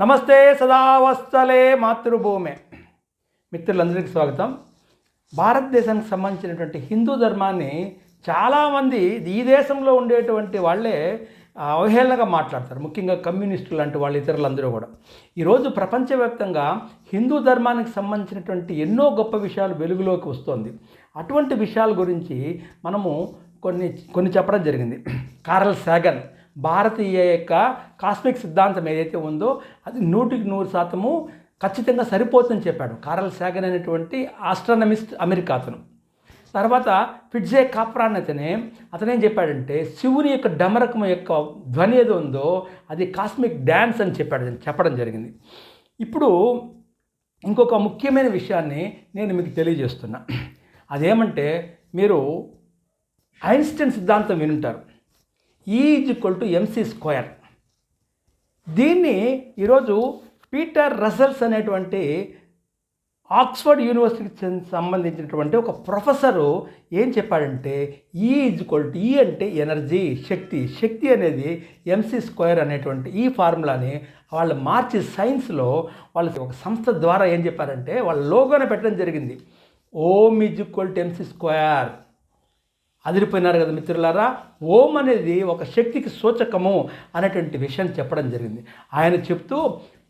నమస్తే సదావస్థలే మాతృభూమి. మిత్రులందరికీ స్వాగతం. భారతదేశానికి సంబంధించినటువంటి హిందూ ధర్మాన్ని చాలామంది ఈ దేశంలో ఉండేటువంటి వాళ్ళే అవహేళనగా మాట్లాడతారు. ముఖ్యంగా కమ్యూనిస్టులు లాంటి వాళ్ళు ఇతరులందరూ కూడా. ఈరోజు ప్రపంచవ్యాప్తంగా హిందూ ధర్మానికి సంబంధించినటువంటి ఎన్నో గొప్ప విషయాలు వెలుగులోకి వస్తుంది. అటువంటి విషయాల గురించి మనము కొన్ని కొన్ని చెప్పడం జరిగింది. కారల్ సాగన్ భారతీయ యొక్క కాస్మిక్ సిద్ధాంతం ఏదైతే ఉందో అది నూటికి నూరు శాతము ఖచ్చితంగా సరిపోతుందని చెప్పాడు కారల్ సాగన్ అనేటువంటి ఆస్ట్రానమిస్ట్ అమెరికా అతను. తర్వాత ఫిడ్జే కాప్రాన్ అతనే అతనేం చెప్పాడంటే శివుని యొక్క డమరకం యొక్క ధ్వని ఏదో ఉందో అది కాస్మిక్ డ్యాన్స్ అని చెప్పాడు చెప్పడం జరిగింది. ఇప్పుడు ఇంకొక ముఖ్యమైన విషయాన్ని నేను మీకు తెలియజేస్తున్నా. అదేమంటే మీరు ఐన్స్టైన్ సిద్ధాంతం వినుంటారు. Is equal to MC square దీన్ని ఈరోజు పీటర్ రసల్స్ అనేటువంటి ఆక్స్ఫర్డ్ యూనివర్సిటీకి సంబంధించినటువంటి ఒక ప్రొఫెసరు ఏం చెప్పాడంటే ఈ ఈజ్వల్ టు ఈ అంటే ఎనర్జీ శక్తి. శక్తి అనేది ఎంసీ స్క్వేర్ అనేటువంటి ఈ ఫార్ములాని వాళ్ళు మార్చి సైన్స్లో వాళ్ళ ఒక సంస్థ ద్వారా ఏం చెప్పారంటే వాళ్ళ లోగోనే పెట్టడం జరిగింది. Om is equal to MC square అదిరిపోయినారు కదా మిత్రులారా? ఓం అనేది ఒక శక్తికి సూచకము అనేటువంటి విషయం చెప్పడం జరిగింది. ఆయన చెప్తూ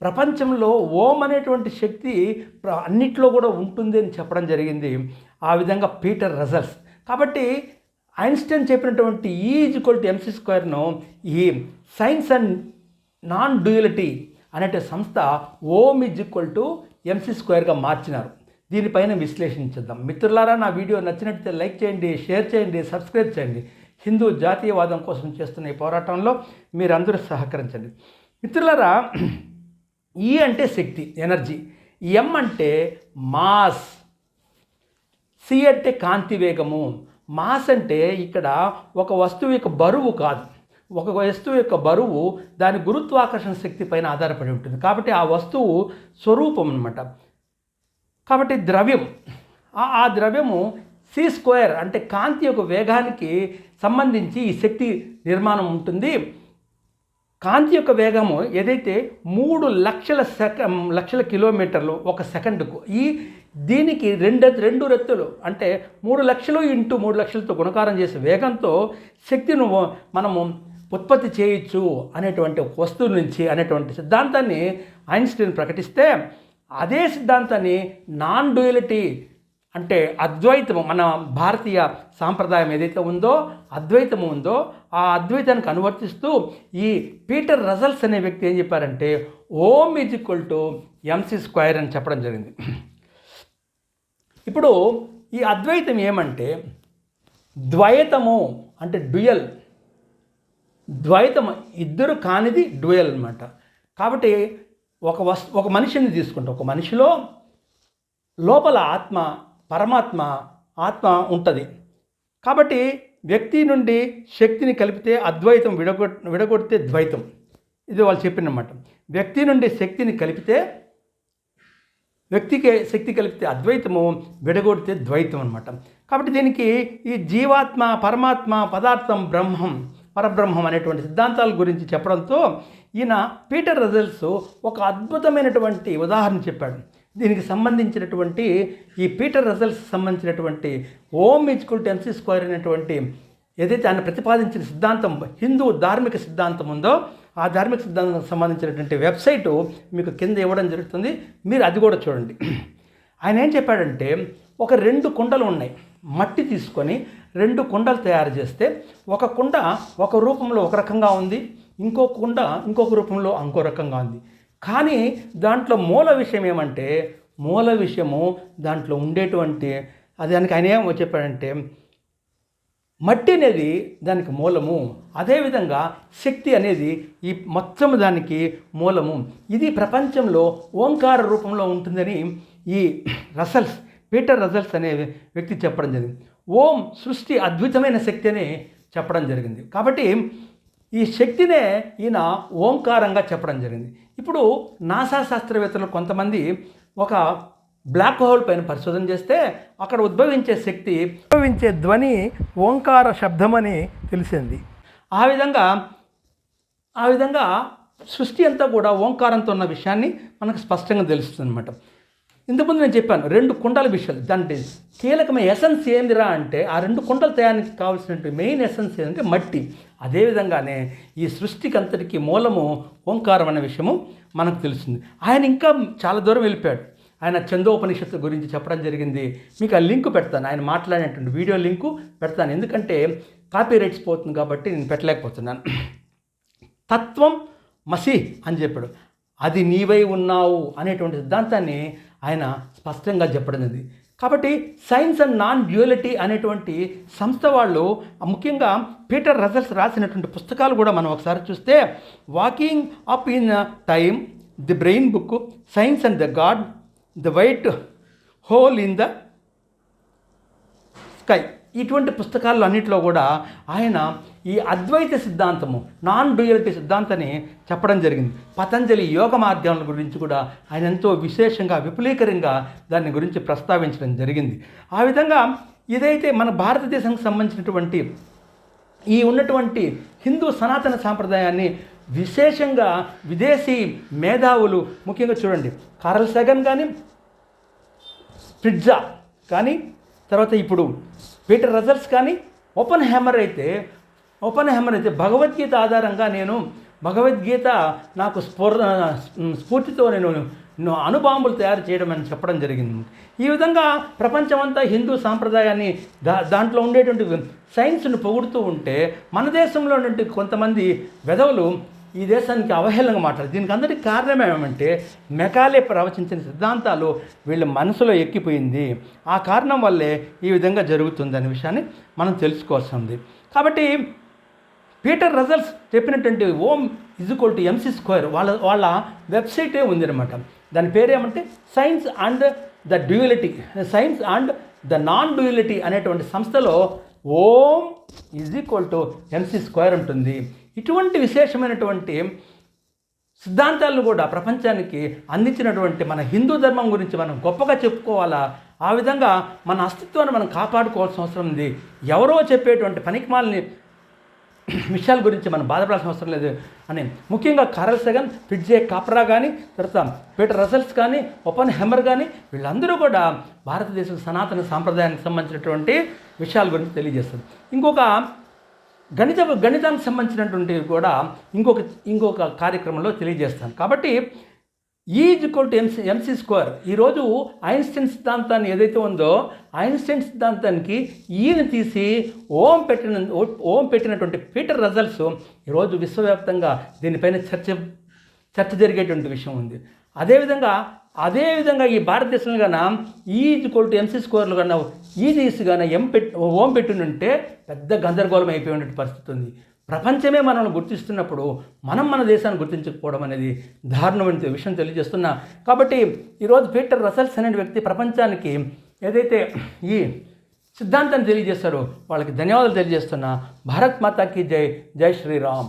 ప్రపంచంలో ఓం అనేటువంటి శక్తి అన్నిట్లో కూడా ఉంటుంది అని చెప్పడం జరిగింది. ఆ విధంగా పీటర్ రజల్స్ కాబట్టి ఐన్స్టైన్ చెప్పినటువంటి e ఈ ఈజ్వల్ టు ఎంసీ స్క్వేర్ను ఈ సైన్స్ అండ్ నాన్ డ్యూయలిటీ అనే సంస్థ Om is equal to MC స్క్వేర్గా మార్చినారు. దీనిపైన విశ్లేషించుద్దాం. మిత్రులారా నా వీడియో నచ్చినట్లయితే లైక్ చేయండి షేర్ చేయండి సబ్స్క్రైబ్ చేయండి. హిందూ జాతీయవాదం కోసం చేస్తున్న ఈ పోరాటంలో మీరందరూ సహకరించండి. మిత్రులారా ఈ అంటే శక్తి ఎనర్జీ. ఎం అంటే మాస్. సి అంటే కాంతి వేగము. మాస్ అంటే ఇక్కడ ఒక వస్తువు యొక్క బరువు కాదు. ఒక వస్తువు యొక్క బరువు దాని గురుత్వాకర్షణ శక్తి పైన ఆధారపడి ఉంటుంది. కాబట్టి ఆ వస్తువు స్వరూపం అనమాట కాబట్టి ద్రవ్యం ఆ ద్రవ్యము సి స్క్వేర్ అంటే కాంతి యొక్క వేగానికి సంబంధించి ఈ శక్తి నిర్మాణం ఉంటుంది. కాంతి యొక్క వేగము ఏదైతే మూడు లక్షల సెక లక్షల కిలోమీటర్లు ఒక సెకండ్కు ఈ దీనికి రెండు రెండు రెత్తులు అంటే మూడు లక్షలు ఇంటూ మూడు లక్షలతో గుణకారం చేసే వేగంతో శక్తిని మనము ఉత్పత్తి చేయొచ్చు అనేటువంటి వస్తువు నుంచి అనేటువంటి సిద్ధాంతాన్ని ఐన్స్టీన్ ప్రకటిస్తే అదే సిద్ధాంతాన్ని నాన్ డ్యూయలిటీ అంటే అద్వైతము మన భారతీయ సాంప్రదాయం ఏదైతే ఉందో అద్వైతము ఉందో ఆ అద్వైతానికి అనువర్తిస్తూ ఈ పీటర్ రజల్స్ అనే వ్యక్తి ఏం చెప్పారంటే Om is equal to MC square అని చెప్పడం జరిగింది. ఇప్పుడు ఈ అద్వైతం ఏమంటే ద్వైతము అంటే డ్యుయల్. ద్వైతం ఇద్దరు కానిది డ్యూయల్ అన్నమాట. కాబట్టి ఒక వస్ ఒక మనిషిని తీసుకుంటాం. ఒక మనిషిలో లోపల ఆత్మ పరమాత్మ ఆత్మ ఉంటుంది. కాబట్టి వ్యక్తి నుండి శక్తిని కలిపితే అద్వైతం విడగొ విడగొడితే ద్వైతం. ఇది వాళ్ళు చెప్పినమాట. వ్యక్తి నుండి శక్తిని కలిపితే వ్యక్తికి శక్తి కలిపితే అద్వైతము విడగొడితే ద్వైతం అనమాట కాబట్టి దీనికి ఈ జీవాత్మ పరమాత్మ పదార్థం బ్రహ్మం. పరబ్రహ్మం అనేటువంటి సిద్ధాంతాల గురించి చెప్పడంతో ఈయన పీటర్ రజల్స్ ఒక అద్భుతమైనటువంటి ఉదాహరణ చెప్పాడు. దీనికి సంబంధించినటువంటి ఈ పీటర్ రజల్స్ సంబంధించినటువంటి ఓం ఈజ్కుల్ టెన్సీ స్క్వేర్ అనేటువంటి ఏదైతే ఆయన ప్రతిపాదించిన సిద్ధాంతం హిందూ ధార్మిక సిద్ధాంతం ఉందో ఆ ధార్మిక సిద్ధాంతానికి సంబంధించినటువంటి వెబ్సైటు మీకు కింద ఇవ్వడం జరుగుతుంది. మీరు అది కూడా చూడండి. ఆయన ఏం చెప్పాడంటే ఒక రెండు కుండలు ఉన్నాయి. మట్టి తీసుకొని రెండు కుండలు తయారు చేస్తే ఒక కుండ ఒక రూపంలో ఒక రకంగా ఉంది ఇంకో కుండ ఇంకొక రూపంలో ఇంకో రకంగా ఉంది. కానీ దాంట్లో మూల విషయం ఏమంటే మూల విషయము దాంట్లో ఉండేటువంటి అది దానికి ఆయన ఏమో చెప్పాడంటే మట్టి అనేది దానికి మూలము అదేవిధంగా శక్తి అనేది ఈ మొత్తం దానికి మూలము. ఇది ప్రపంచంలో ఓంకార రూపంలో ఉంటుందని ఈ రసల్స్ పీటర్ రజల్స్ అనే వ్యక్తి చెప్పడం జరిగింది. ఓం సృష్టి అద్భుతమైన శక్తి అని చెప్పడం జరిగింది. కాబట్టి ఈ శక్తినే ఈయన ఓంకారంగా చెప్పడం జరిగింది. ఇప్పుడు నాసా శాస్త్రవేత్తలు కొంతమంది ఒక బ్లాక్ హోల్ పైన పరిశోధన చేస్తే అక్కడ ఉద్భవించే శక్తి ఉద్భవించే ధ్వని ఓంకార శబ్దమని తెలిసింది. ఆ విధంగా ఆ విధంగా సృష్టి అంతా కూడా ఓంకారంతో ఉన్న విషయాన్ని మనకు స్పష్టంగా తెలుస్తుంది అనమాట ఇంతకుముందు నేను చెప్పాను రెండు కుండల విషయాలు. దాంట్లో కీలకమైన ఎసెన్స్ ఏందిరా అంటే ఆ రెండు కుండల తయారీకి కావాల్సినటువంటి మెయిన్ ఎసెన్స్ ఏంటంటే మట్టి. అదేవిధంగానే ఈ సృష్టికి అంతటికి మూలము ఓంకారం అనే విషయము మనకు తెలిసింది ఆయన ఇంకా చాలా దూరం వెళ్ళిపోయాడు. ఆయన చందోపనిషత్తు గురించి చెప్పడం జరిగింది. మీకు ఆ లింక్ పెడతాను. ఆయన మాట్లాడినటువంటి వీడియో లింకు పెడతాను. ఎందుకంటే కాపీ రైట్స్ పోతుంది కాబట్టి నేను పెట్టలేకపోతున్నాను. తత్వం మసి అని చెప్పాడు. అది నీవై ఉన్నావు అనేటువంటి సిద్ధాంతాన్ని ఆయన స్పష్టంగా చెప్పడం కాబట్టి సైన్స్ అండ్ నాన్ డ్యూయలిటీ అనేటువంటి సంస్థ వాళ్ళు ముఖ్యంగా పీటర్ రజల్స్ రాసినటువంటి పుస్తకాలు కూడా మనం ఒకసారి చూస్తే walking up in time the brain book science and the god the white hole in the sky ఇటువంటి పుస్తకాల్లో అన్నింటిలో కూడా ఆయన ఈ అద్వైత సిద్ధాంతము నాన్ డ్యూయలిటీ సిద్ధాంతాన్ని చెప్పడం జరిగింది. పతంజలి యోగ మార్గాల గురించి కూడా ఆయన ఎంతో విశేషంగా విపులీకరంగా దాని గురించి ప్రస్తావించడం జరిగింది. ఆ విధంగా ఇదైతే మన భారతదేశానికి సంబంధించినటువంటి ఈ ఉన్నటువంటి హిందూ సనాతన సాంప్రదాయాన్ని విశేషంగా విదేశీ మేధావులు ముఖ్యంగా చూడండి కారల్ సెగన్ కానీ పిజ్జా కానీ తర్వాత ఇప్పుడు పీటర్ రజల్స్ కానీ ఓపెన్ హ్యామర్ అయితే ఓపెన్ హ్యామర్ అయితే భగవద్గీత ఆధారంగా నేను భగవద్గీత నాకు స్ఫూర్ స్ఫూర్తితో నేను అనుబాంబులు అణుబాంబులు తయారు చేయడం అని చెప్పడం జరిగింది. ఈ విధంగా ప్రపంచమంతా హిందూ సాంప్రదాయాన్ని దా దాంట్లో ఉండేటువంటి సైన్స్ను పొగుడుతూ ఉంటే మన దేశంలో ఉన్నటువంటి కొంతమంది వెధవులు ఈ దేశానికి అవహేళనగా మాట్లాడు దీనికి అందరికీ కారణం ఏమంటే మెకాలే ప్రవచించిన సిద్ధాంతాలు వీళ్ళ మనసులో ఎక్కిపోయింది. ఆ కారణం వల్లే ఈ విధంగా జరుగుతుంది అనే విషయాన్ని మనం తెలుసుకోవాల్సింది కాబట్టి పీటర్ రజల్స్ చెప్పినటువంటి Om equal to MC square వాళ్ళ వాళ్ళ వెబ్సైటే ఉందన్నమాట. దాని పేరు ఏమంటే science and the duality. Science and the non duality అనేటువంటి సంస్థలో Om is equal to MC square ఉంటుంది. ఇటువంటి విశేషమైనటువంటి సిద్ధాంతాలను కూడా ప్రపంచానికి అందించినటువంటి మన హిందూ ధర్మం గురించి మనం గొప్పగా చెప్పుకోవాలా? ఆ విధంగా మన అస్తిత్వాన్ని మనం కాపాడుకోవాల్సిన అవసరం ఉంది. ఎవరో చెప్పేటువంటి పనికిమాలని విషయాల గురించి మనం బాధపడాల్సిన అవసరం లేదు అని. ముఖ్యంగా కారల్ సెగన్ ఫిడ్జే కాప్రా కానీ తర్వాత పీటర్ రసల్స్ కానీ ఒపన్ హెమర్ కానీ వీళ్ళందరూ కూడా భారతదేశం సనాతన సాంప్రదాయానికి సంబంధించినటువంటి విషయాల గురించి తెలియజేస్తారు. ఇంకొక గణిత గణితానికి సంబంధించినటువంటి కూడా ఇంకొక ఇంకొక కార్యక్రమంలో తెలియజేస్తాను. కాబట్టి is equal to MC MC square ఈరోజు ఐన్స్టైన్ సిద్ధాంతాన్ని ఏదైతే ఉందో ఐన్స్టైన్ సిద్ధాంతానికి e ఈయన తీసి ఓం పెట్టిన ఓం పెట్టినటువంటి పీటర్ రజల్స్ ఈరోజు విశ్వవ్యాప్తంగా దీనిపైన చర్చ చర్చ జరిగేటువంటి విషయం ఉంది. అదేవిధంగా అదేవిధంగా ఈ భారతదేశంలో కన్నా ఈజ్ ఈక్వల్ టు ఎంసీ స్కోర్లు కన్నా ఈజీస్ కానీ ఎం పెట్ ఓం పెట్టినుంటే పెద్ద గందరగోళం అయిపోయిన పరిస్థితి ఉంది. ప్రపంచమే మనల్ని గుర్తిస్తున్నప్పుడు మనం మన దేశాన్ని గుర్తించకపోవడం అనేది దారుణమైన విషయం తెలియజేస్తున్నా. కాబట్టి ఈరోజు పీటర్ రసల్స్ అనే వ్యక్తి ప్రపంచానికి ఏదైతే ఈ సిద్ధాంతాన్ని తెలియజేస్తారో వాళ్ళకి ధన్యవాదాలు తెలియజేస్తున్నా. భారత్ మాతాకి జై జై శ్రీరామ్.